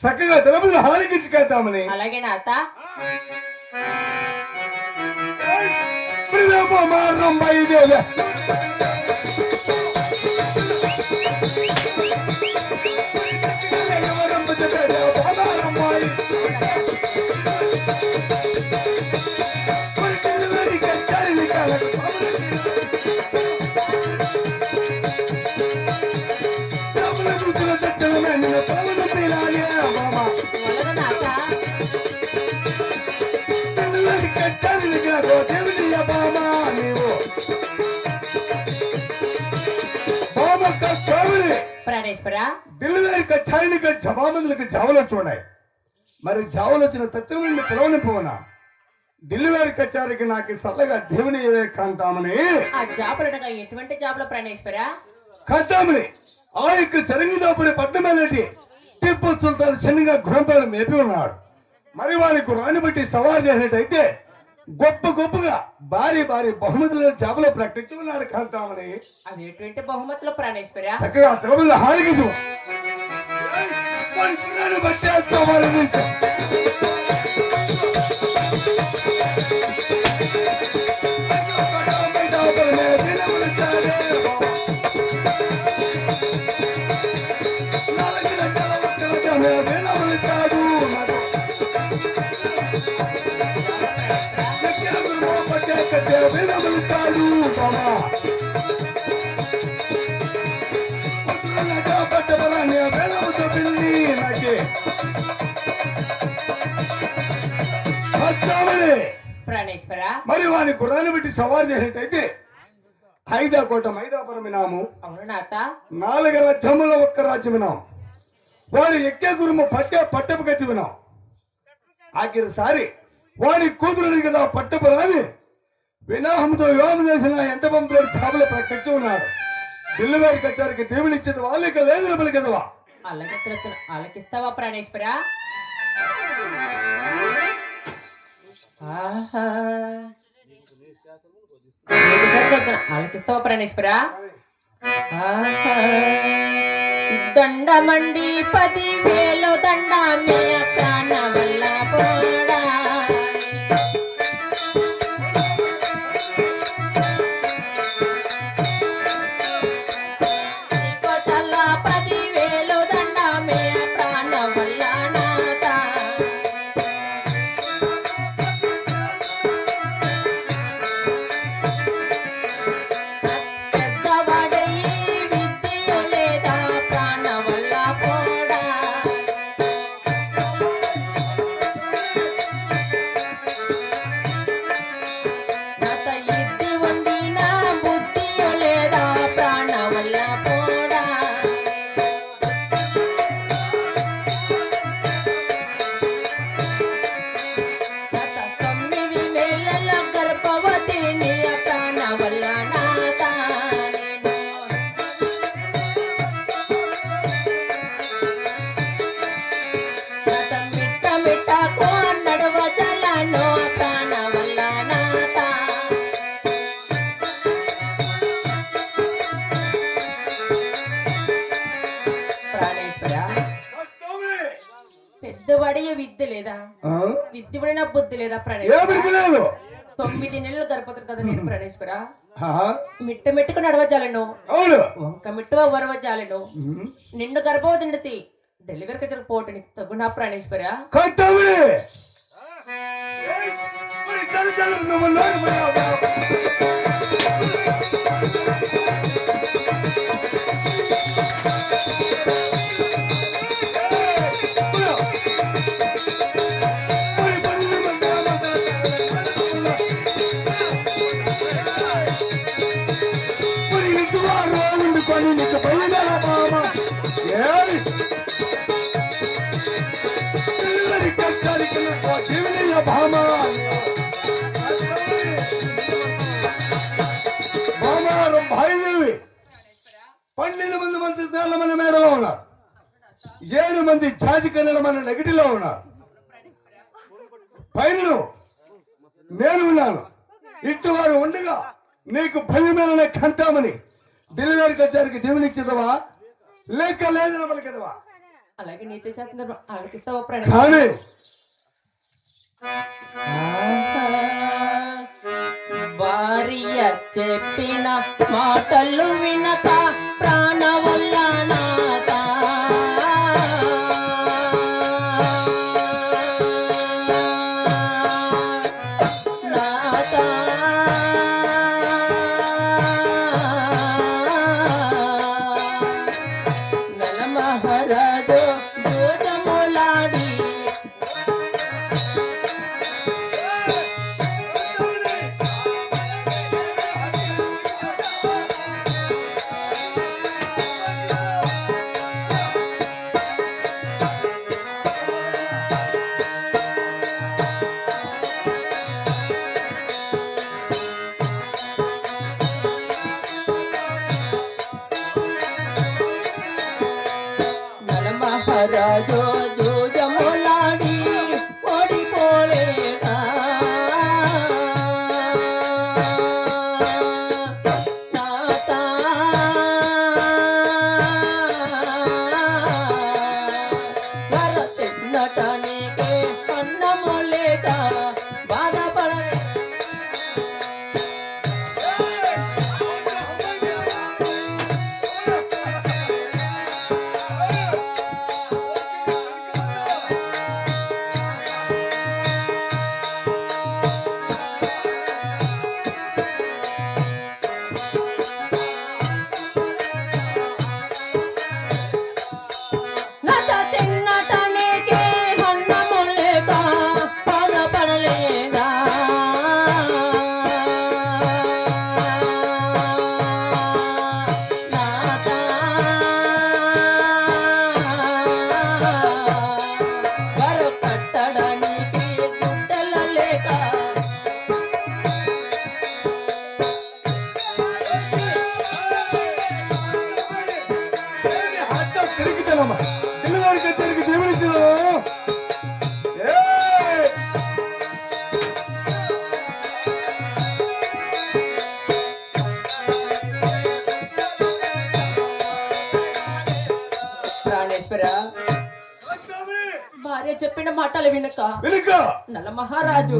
చక్కగా తలపులు హాలికించి కద్దామని అలాగే నా అత్త ప్రియమారం ప్రాణేశ్వర? డెలివరీ కచ్చాయినికి జవాబులకు జావలు చూడాయి మరి జావలు వచ్చిన తత్వముని పిలవనిపోనా డెలివరీ కచ్చారికి నాకు సల్లగా దేవుని కాంతామని ఆ జాబులు అనగా ఎటువంటి జాబులు ప్రాణేశ్వర? కాంతామని ఆ యొక్క సరంగిదాపురి పట్టణమేనటి టిప్పు సుల్తాన్ చిన్నగా గురంపేట మేపి ఉన్నాడు. మరి వారికి రాని బట్టి సవారు చేసినట్టయితే గొప్ప గొప్పగా భారీ భారీ బహుమతుల జాబులో ప్రకటించి ఉన్నాడు కాంతామని అవి ఎటువంటి ప్రాణేశ్వర? మరి వాని కుర్రాన్ని బట్టి సవారు చేసినట్టయితే ఐదా కోట మైదాపురం వినాము నాలుగు రాజ్యముల ఒక్క రాజ్యం వినాం. వాడు ఎక్కే గురుము పట్టే పట్టపు గతి వినాం. ఆఖరి సారి వాడి కూతురుని కదా పట్టపు రాని వినాహంతో వివాహం చేసిన ఎంట పంపులో చాపలు ప్రకటించి ఉన్నాడు పిల్లవారి కచ్చారికి దేవుని ఇచ్చేది వాళ్ళు వాళ్ళకి లేదు రూపాయలు కదవా అలాగే తిరుగుతున్న ఆలకిస్తావా ప్రాణేశ్వర? ఆలకిస్తావా ప్రాణేశ్వర? దండమండి పది వేలు దండ మే ప్రాణ వల్ల బుద్ధి లేదా ప్రాణేశ్వర లేదు? తొమ్మిది నెలలు గర్భవతులు కదా నేను ప్రాణేశ్వర మిట్ట మిట్టుకు నడవజాలను. అవును. వంక మిట్టువ వరవజాలను. నిండు గర్భవతి నిండితే డెలివరీకి జరగపోవటానికి తగునా ప్రాణేశ్వర కట్టవులే ఏడు మంది చాచి కన్నెల మన నెగటిలో ఉన్నారు. పైన నేను ఉన్నాను. ఇటు వారు ఉండగా నీకు భయమేననే కంటామని డెలివరీ కచ్చారికి దేవునిచ్చేదవా లేక లేదని పలికెదవా అలాగే నీతో చేస్తున్నారు ఆలకిస్తావా ప్రణయ్? కానీ భార్య చెప్పిన మాటలు వినక ప్రాణ వల్ల భార్య చెప్పిన మాటలు వినక. వెనుక. నల్ల మహారాజు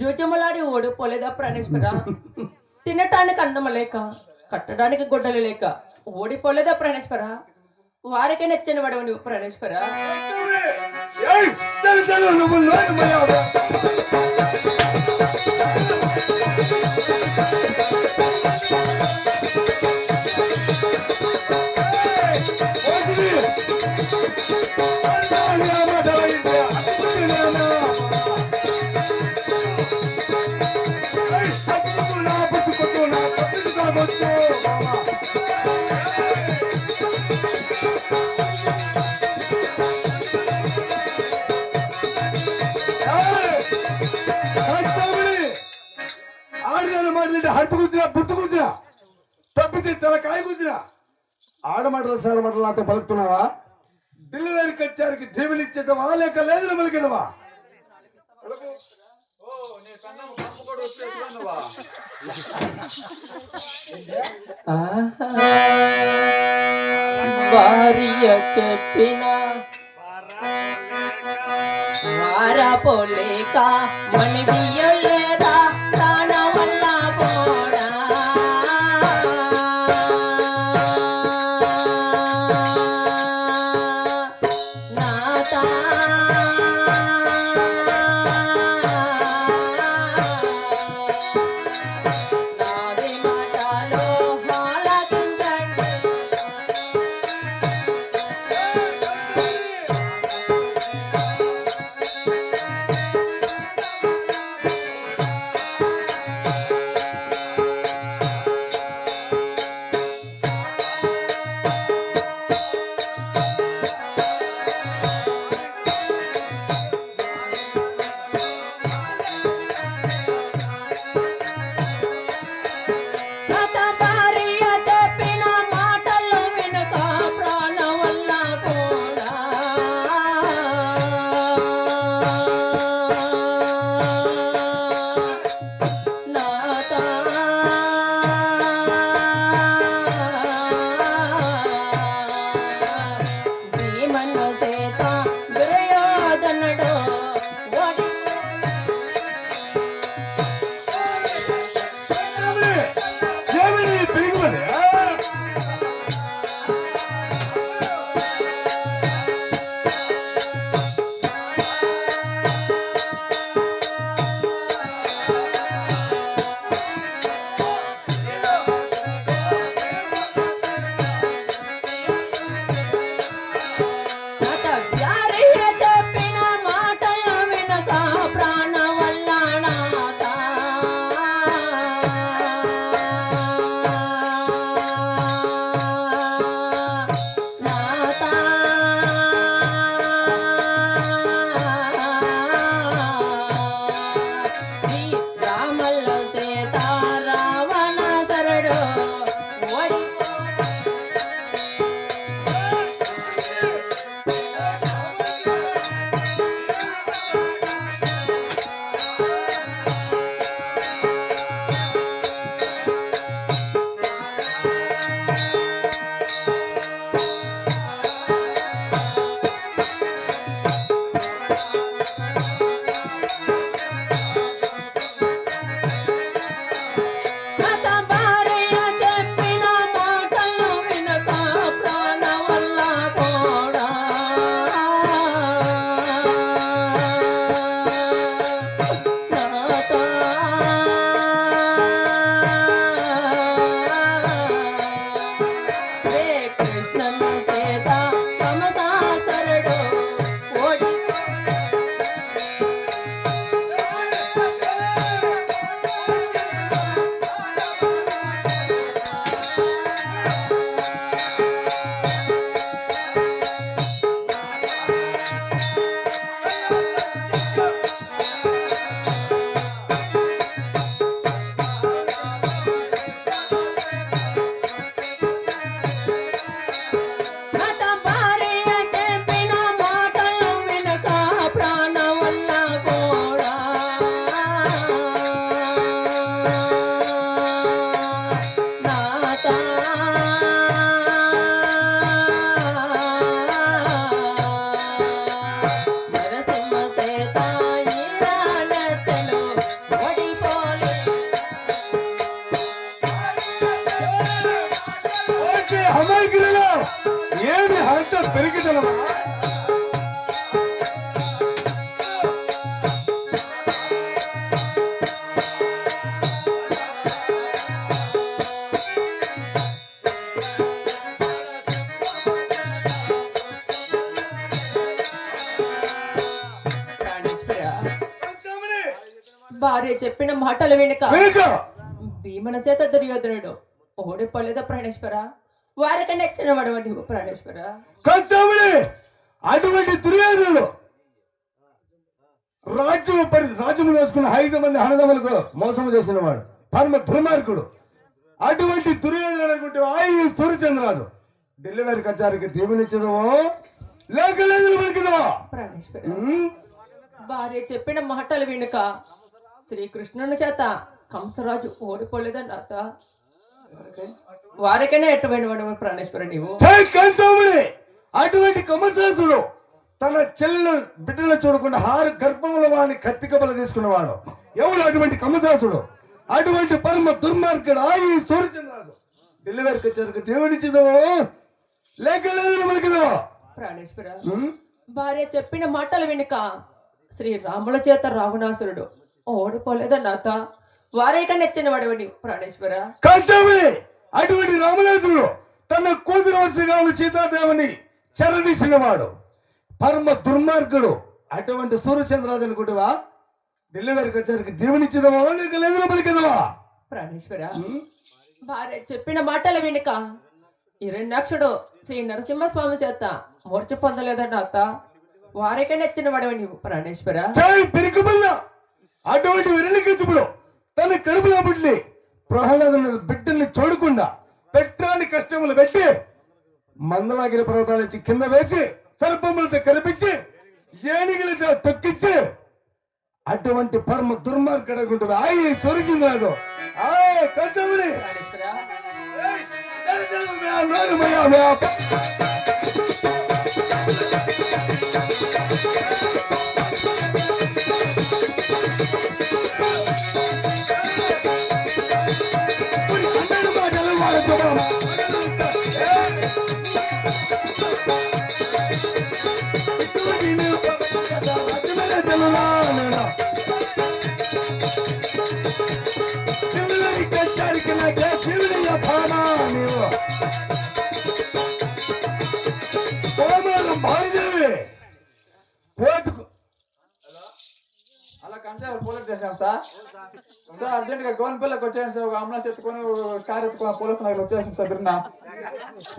జూజములాడి ఓడిపోలేదా ప్రాణేశ్వర? తినటానికి అన్నం లేక కట్టడానికి గుడ్డలు లేక ఓడిపోలేదా ప్రాణేశ్వర? వారికే నచ్చిన వాడవు నువ్వు ప్రాణేశ్వర హర్తు కూర్చున్నా బుద్ధు కూర్చున్నా తప్పితే తల కాయ కూర్చున్నా ఆడమాటలు సాడమాటలు నాతో పలుకుతున్నావా? డెలివరీ కచ్చారికి దీవులు ఇచ్చేదవా లేక లేదు మలికెదవా భార్య చెప్పిన వారపోలేక మణిబియ్యలేదా చెప్పిన మాటలు వెనుక భీమన చేత దుర్యోధనుడు ఓడిపోలేదా ప్రాణేశ్వర? వారికి నచ్చిన వాడవ నీవు ప్రాణేశ్వర? అటువంటి దుర్యోధనుడు రాజ్యము పరి రాజ్యము చేసుకున్న ఐదు మంది హనదములకు మోసము చేసిన వాడు పరమ దుర్మార్గుడు. అటువంటి దుర్యోధనుడు అనుకుంటే ఆయి సూర్యచంద్రరాజు ఢిల్లీ వారి కచారికి దీవెనిచ్చదవో లేక లేదు ఉమ్, భార్య చెప్పిన మాటలు వెనుక శ్రీకృష్ణుని చేత కంసరాజు ఓడిపోలేదా నాత వారికైనా ఎట్టువైన వాడు ప్రాణేశ్వర నీవు? అటువంటి కమసాసుడు తన చెల్లెలు బిడ్డలు చూడకుండా హారు గర్భంలో వాడిని కత్తికబల తీసుకున్నవాడు. ఎవడు అటువంటి కమసాసుడు అటువంటి పరమ దుర్మార్గుడు ఆయి సూర్యచంద్రరాజు. డెలివరీ వచ్చారు దేవుడిచ్చిదవో లేక లేదు ప్రాణేశ్వర భార్య చెప్పిన మాటలు వెనుక శ్రీరాముల చేత రావణాసురుడు ఓడిపోలేదా నాత వారికైనా నచ్చిన వాడవ నీవు ప్రాణేశ్వర. కాంతముడే అటువంటి రామదాసుడు తన కూతురు వర్షగా సీతాదేవిని చెరదీసిన వాడు. పరమ దుర్మార్గుడు. అటువంటి సూర్యచంద్రరాజు అనుకుంటావా డెలివరీకి వచ్చారికి దేవునిచ్చిదవా లేక లేదు పలికిదవా ప్రాణేశ్వర భార్య చెప్పిన మాటల వెనుక హిరణ్యాక్షుడు శ్రీ నరసింహస్వామి చేత మూర్చ పొందలేదా నాత వారికైనా నచ్చిన వాడవ నీవు ప్రాణేశ్వర అటువంటి విరలికించుడు తన కడుపులో పుట్టి ప్రహ్లాదుని బిడ్డల్ని చూడకుండా పెట్టాని కష్టములు పెట్టి మందలాగిరి పర్వతాల నుంచి కింద వేసి సర్పములతో కనిపించి ఏనుగులతో తొక్కించి అటువంటి పరమ దుర్మార్గడుకుంటుంది ఆయి సొరిసింది ఆయ్ కష్టముని పోతుకు కంచాలు పోలీస్ స్టేషన్ సార్. సార్ అర్జెంట్గా గోన్పల్లికి వచ్చాను సార్. ఒక అంబులెన్స్ ఎత్తుకొని కార్ ఎత్తుకొని పోలీస్ నగర్ వచ్చేసాం సార్ బిర్న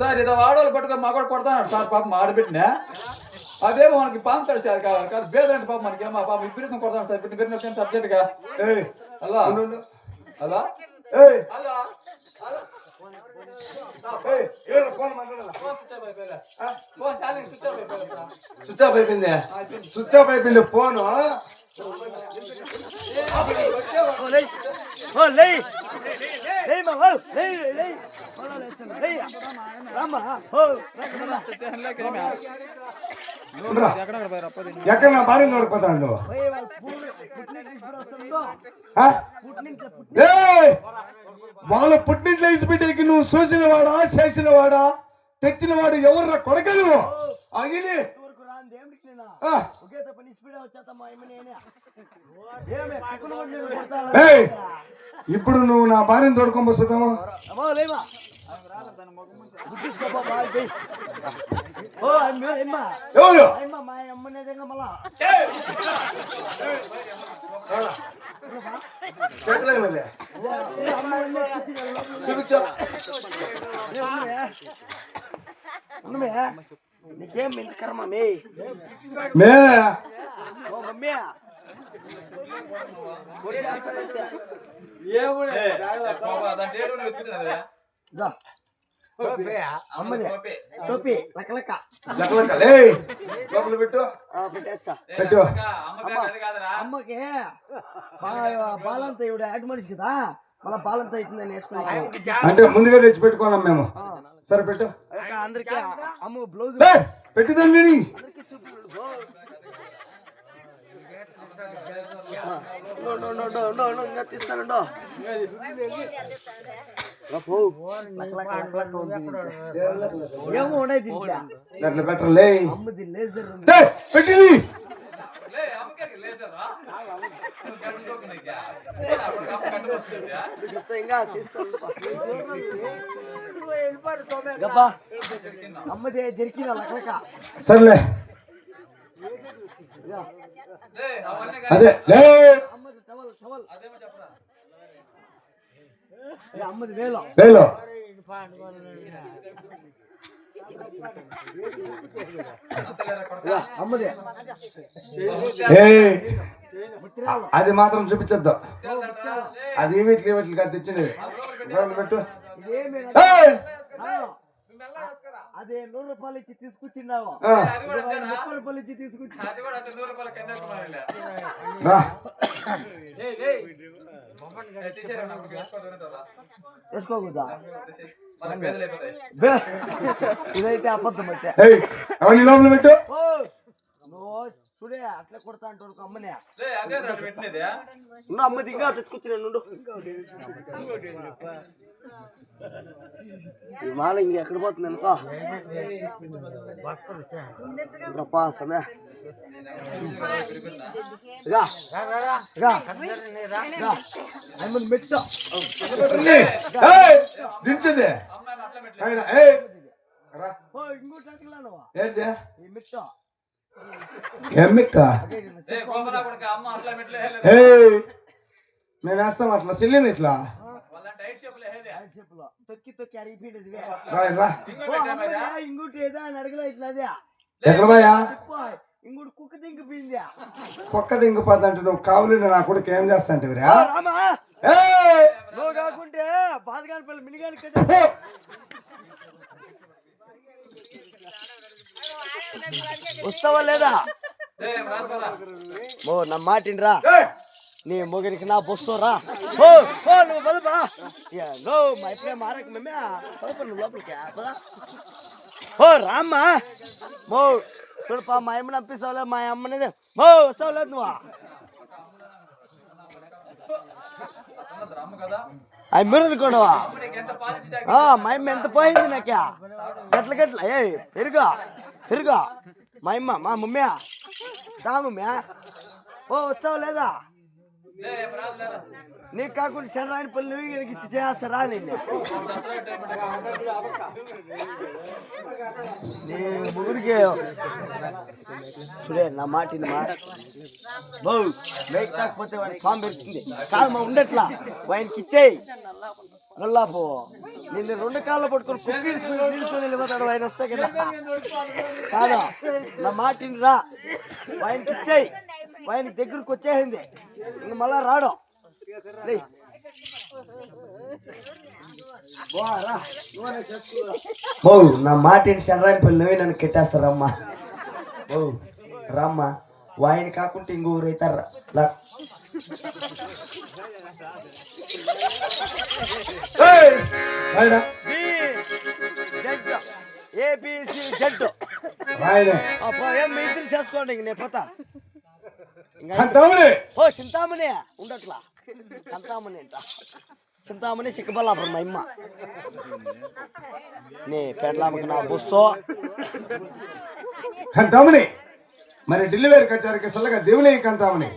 సార్ ఇది వాడోళ్ళు పట్టుకొని మా కూడా కొడతాను సార్ పాపం ఆడబిట్టిన అదేమో మనకి పాము తడిచారు కాదు కాదు బేదంటే పాపం మనకి. ఏమో పాపం విపరీతం కొడతాను సార్. బిడ్డ బిర్న వచ్చాను అర్జెంట్గా ఏయ్, అలా. అలా స్విచ్ ఆఫ్ అయిపోయింది. స్విచ్ ఆఫ్ అయిపోయింది ఫోన్. మా ఎక్కడ నా భార్య నోడిపోతాను ఏయ్! వాళ్ళ పుట్టింట్లో ఇసిపెట్టేకి నువ్వు చూసిన వాడా చేసిన వాడా తెచ్చిన వాడు ఎవర్రా కొడక నువ్వు? అగిలి ఇప్పుడు నువ్వు నా భార్యను తోడుకొని అమ్మ ఎవరు? చూపించు. నీకేం ఇంత కర్మ మే మే ఓ మమ్మీ ఏముడే టోపీ లక్క లెక్కలెక్క. లేయ్, లోపల పెట్టు ఆ, పెట్టేస్తా పెట్టు అమ్మకి బాలంత ఇవిడ యాడ్ మనిషి కదా అంటే ముందుగా తెచ్చి పెట్టుకున్నాం మేము సరే పెట్టు. అందరికి అమ్మ బ్లౌజ్ విని. ఏమో పెట్టలే అమ్మది లేజర్ ఉంది. పెట్టింది సర్లే లే అవన్నీ అదే లే అమ్మది టవల్ టవల్ అదేమో చెప్పరా ఏ అమ్మది వేలో లేలో ఏ అమ్మది ఏ అది మాత్రం చూపించద్దు. అది వీటికి వీటికి కాదు తెచ్చినవి ఇవ్వండి పెట్టు. ఇదేమి ఏయ్! అదే నూరు రూపాయలు ఇచ్చి తీసుకొచ్చిన్నావు ఆ, ఇరవై ముప్పై రూపాయలు ఇచ్చి తీసుకొచ్చి. వేసుకోకూడదా. ఇదైతే అబద్ధం అయితే. ఏయ్, అవన్నీ లోపల పెట్టు. చూడే అట్లా కొడతా అంటారు అమ్మనే. లే అదే రెండు పెట్టినది. నువ్వు అమ్మది ఇంకా తెచ్చుకొచ్చిన నుండు ఈ మాల ఇంక ఎక్కడ పోతుంది అనుకో. ఇంకా సమయ దించదే. అట్లా ఇంకోటి అట్లా ఏంటి? ఈ మెట్టు? మేము వేస్తాం అట్లా. సిల్లిని ఇట్లా? ఇంకోటి ఏదా అని అడగలే ఇట్లా ఎక్కడ పోయా? చెప్పు. ఇంకోటి కుక్క దింగిపోయింది. కుక్క దింగిపోతుంటే నువ్వు కావులు నా కొడుకు ఏం చేస్తా అంటే రామా. ఏయ్! నువ్వు కాకుంటే బాధగాని పల్లి మినిగాని వస్తావా లేదా? ఓ నా మాటినరా ఏయ్, నీ మొగనికి నా బొస్తోరా ఓ ఓ నువ్వు పదపా? మా ఇప్పుడే మారక మేమే పదప నువ్వు లోపలికి పదా. ఓ రామ్మా. మో చూడపా మా అమ్మని పంపిస్తావులే మా అమ్మని మో వస్తావు లేదు నువ్వు. అవి మీరు అనుకోవడవా అమ్మ నీకు ఎంత పాలించి ఆ, మా అమ్మ ఎంత పోయింది నాకే? గట్ల గట్ల ఏ పెరుగా. పెరుగా. మా అమ్మ మా మమ్మీ. దా మమ్మీ. ఓ వచ్చావు లేదా? నీకు కాకుండా శనరాని పల్లి నువ్వు ఈయనకి ఇచ్చి చేస్తారా నిన్ను? ముగ్గురికి చూడే నా మాట మా. బౌ మేక్ కాకపోతే వాడికి ఫామ్ పెడుతుంది కాదు మా ఉండట్లా. వానికి ఇచ్చేయి. నల్లాపు నిన్ను రెండు కాళ్ళు పట్టుకొని కుక్కి వెళ్ళిపోతాడు ఆయన వస్తే కదా. కాదా? నా మాటిని రా. వానికి ఇచ్చేయి వానికి దగ్గరకు వచ్చేసింది. ఇంక మళ్ళా రాడు. ఓ నా మాటిని శనరాని పిల్లలు నువ్వే నన్ను కెట్టేస్తారమ్మా. ఓ రామ్మా. వాయిని కాకుంటే ఇంకొకరు అవుతారా ఆయన జడ్. ఏం మీ ఇద్దరు చేసుకోండి ఇంక నేను పోతా. ఓ చింతామణి. ఉండట్లా. చింతామణి అంట. చింతామణి చిక్కబల్లాపురం మా అమ్మ. నీ పెండ్లామకి నా బుస్సో. అంటామని మరి ఢిల్లీ వేరు కచారికి సల్లగా దేవులే కంటామని